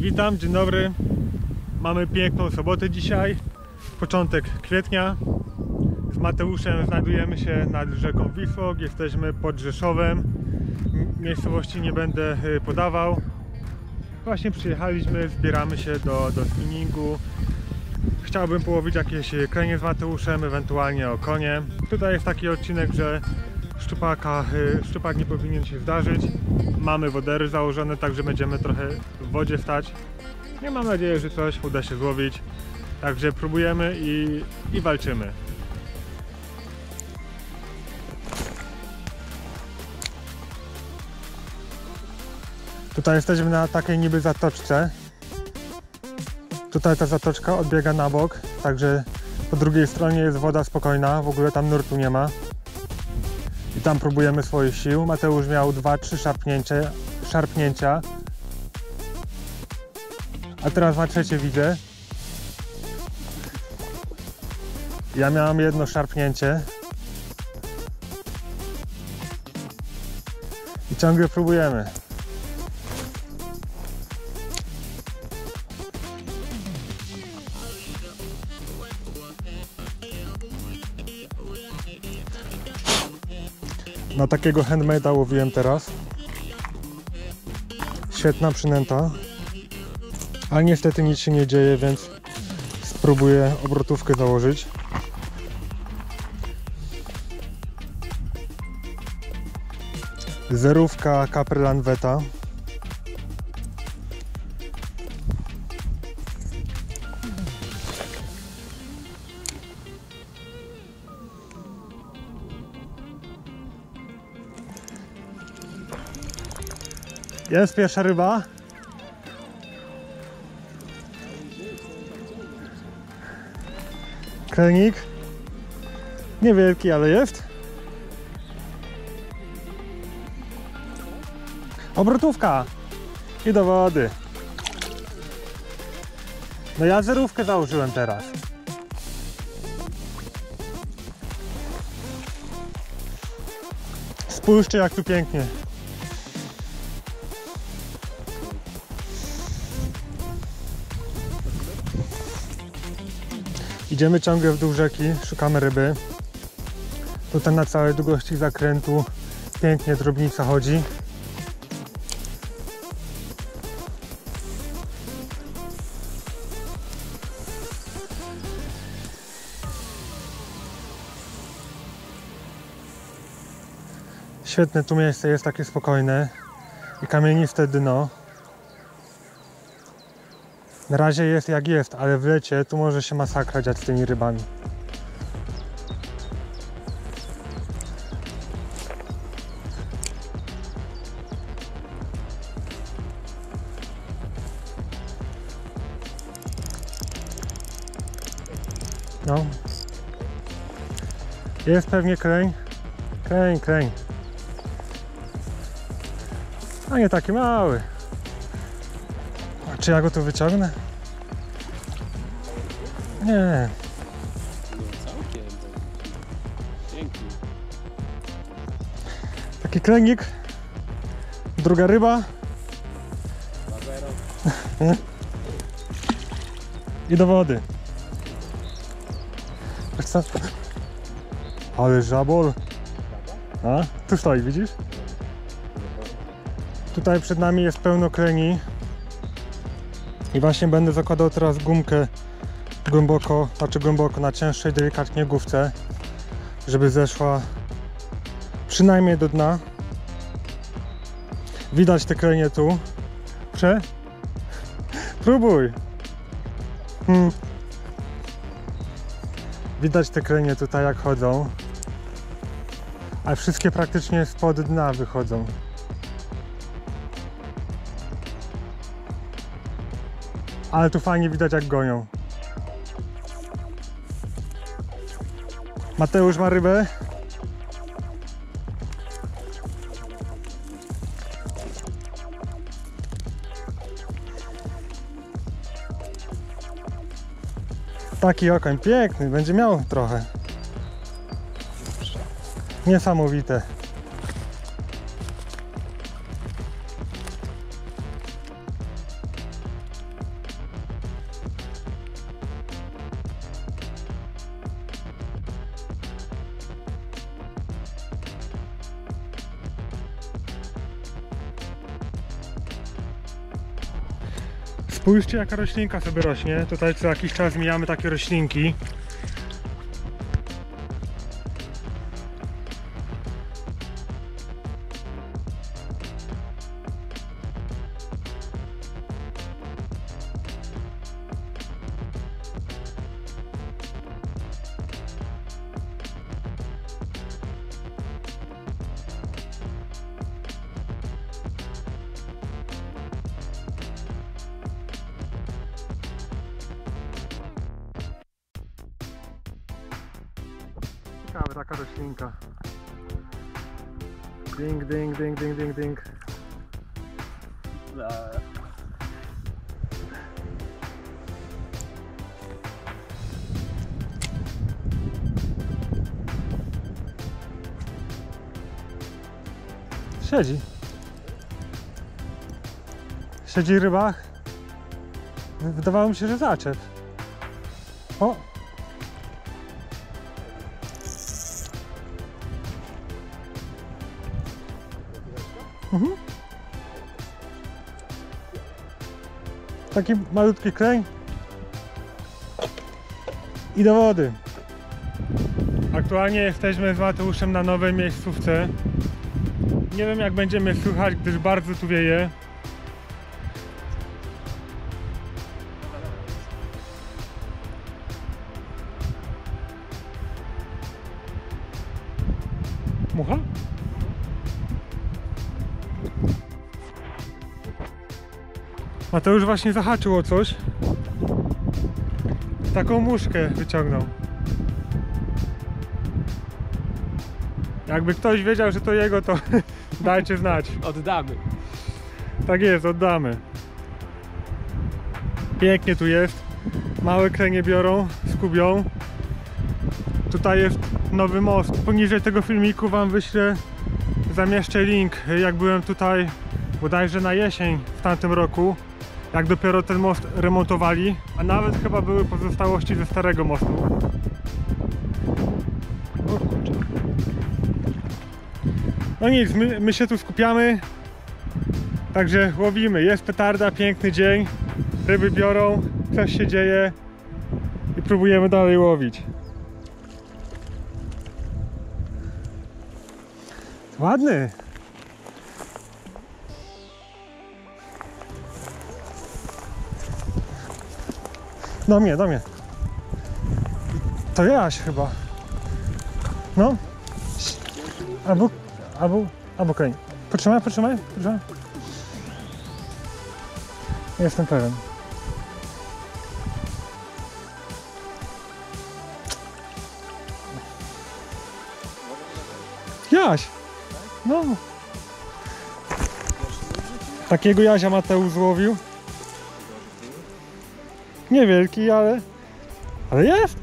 Witam, dzień dobry. Mamy piękną sobotę dzisiaj, początek kwietnia. Z Mateuszem znajdujemy się nad rzeką Wisłok, jesteśmy pod Rzeszowem. Miejscowości nie będę y, podawał. Właśnie przyjechaliśmy, zbieramy się do, do spinningu. Chciałbym połowić jakieś krenie z Mateuszem, ewentualnie okonie. Tutaj jest taki odcinek, że szczupaka, y, szczupak nie powinien się zdarzyć. Mamy wodery założone, także będziemy trochę w wodzie stać. Nie mam nadzieję, że coś uda się złowić. Także próbujemy i, i walczymy. Tutaj jesteśmy na takiej niby zatoczce. Tutaj ta zatoczka odbiega na bok, także po drugiej stronie jest woda spokojna, w ogóle tam nurtu nie ma. I tam próbujemy swoich sił. Mateusz miał 2-3 szarpnięcia, szarpnięcia. A teraz ma trzecie widzę. Ja miałam jedno szarpnięcie. I ciągle próbujemy. Na takiego handmade'a łowiłem teraz. Świetna przynęta. Ale niestety nic się nie dzieje, więc spróbuję obrotówkę założyć. Zerówka Caprlan Veta. Jest pierwsza ryba. Krenik. Niewielki, ale jest. Obrotówka. I do wody. No ja zerówkę założyłem teraz. Spójrzcie jak tu pięknie. Idziemy ciągle w dół rzeki, szukamy ryby. Tutaj na całej długości zakrętu pięknie drobnica chodzi. Świetne tu miejsce jest takie spokojne i kamieniste dno. Na razie jest jak jest, ale w lecie tu może się masakra dziać z tymi rybami. No. Jest pewnie kreń. Kreń, kreń. A nie taki mały. Czy ja go tu wyciągnę? Nie. Całkiem. Dzięki. Taki klenik. Druga ryba. I do wody. Ale żabol. A, tu stoi, widzisz? Tutaj przed nami jest pełno kreni. I właśnie będę zakładał teraz gumkę głęboko, znaczy głęboko na cięższej, delikatnie główce, żeby zeszła przynajmniej do dna. Widać te krenie tu. Prze? Próbuj. Hmm. Widać te krenie tutaj jak chodzą. A wszystkie praktycznie spod dna wychodzą. Ale tu fajnie widać jak gonią. Mateusz ma rybę. Taki okoń piękny, będzie miał trochę. Niesamowite. Spójrzcie jaka roślinka sobie rośnie. Tutaj co jakiś czas mijamy takie roślinki. Ciekawe taka roślinka. Ding, ding, ding, ding, ding, ding. Siedzi. Siedzi ryba. Wydawało mi się, że zaczep. O! Taki malutki kleń. I do wody. Aktualnie jesteśmy z Mateuszem na nowej miejscówce. Nie wiem jak będziemy słuchać, gdyż bardzo tu wieje. Mucha? Mateusz właśnie zahaczył o coś. Taką muszkę wyciągnął. Jakby ktoś wiedział, że to jego, to dajcie znać. Oddamy. Tak jest, oddamy. Pięknie tu jest. Małe krenie biorą, skubią. Tutaj jest nowy most. Poniżej tego filmiku wam wyślę, zamieszczę link, jak byłem tutaj bodajże na jesień w tamtym roku. Jak dopiero ten most remontowali, a nawet chyba były pozostałości ze starego mostu. No nic, my, my się tu skupiamy. Także łowimy. Jest petarda, piękny dzień. Ryby biorą, coś się dzieje i próbujemy dalej łowić. Ładny. Do mnie, do mnie. To Jaś chyba. No. Albo, albo, albo kreń. Potrzymaj, potrzymaj, potrzymaj. Jestem pewien. Jaś! No. Takiego Jazia Mateusz złowił. Niewielki, ale... Ale jest!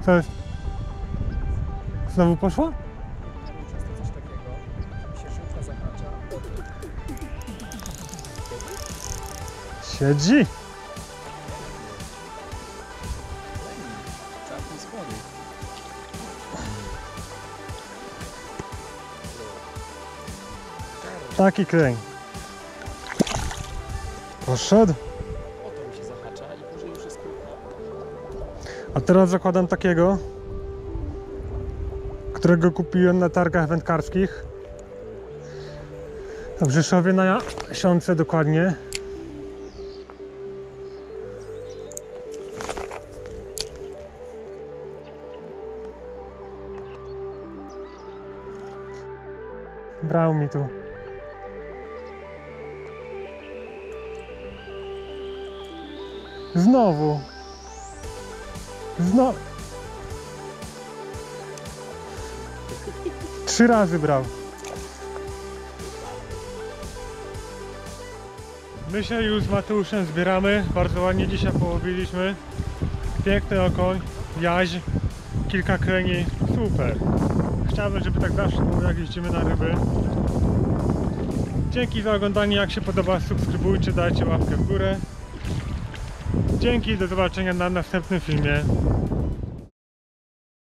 Co jest? Znowu poszło? Siedzi. Spory. Taki kręg. Poszedł. Się zahacza i później już jest. A teraz zakładam takiego, którego kupiłem na targach wędkarskich. W Rzeszowie na Siące dokładnie. Brał mi tu. Znowu. Znowu. Trzy razy brał. My się już z Mateuszem zbieramy. Bardzo ładnie dzisiaj połowiliśmy. Piękny okoń, jaź, kilka kreni Super. Chciałbym, żeby tak zawsze było, jak jeździmy na ryby. Dzięki za oglądanie. Jak się podoba, subskrybujcie, dajcie łapkę w górę. Dzięki, do zobaczenia na następnym filmie.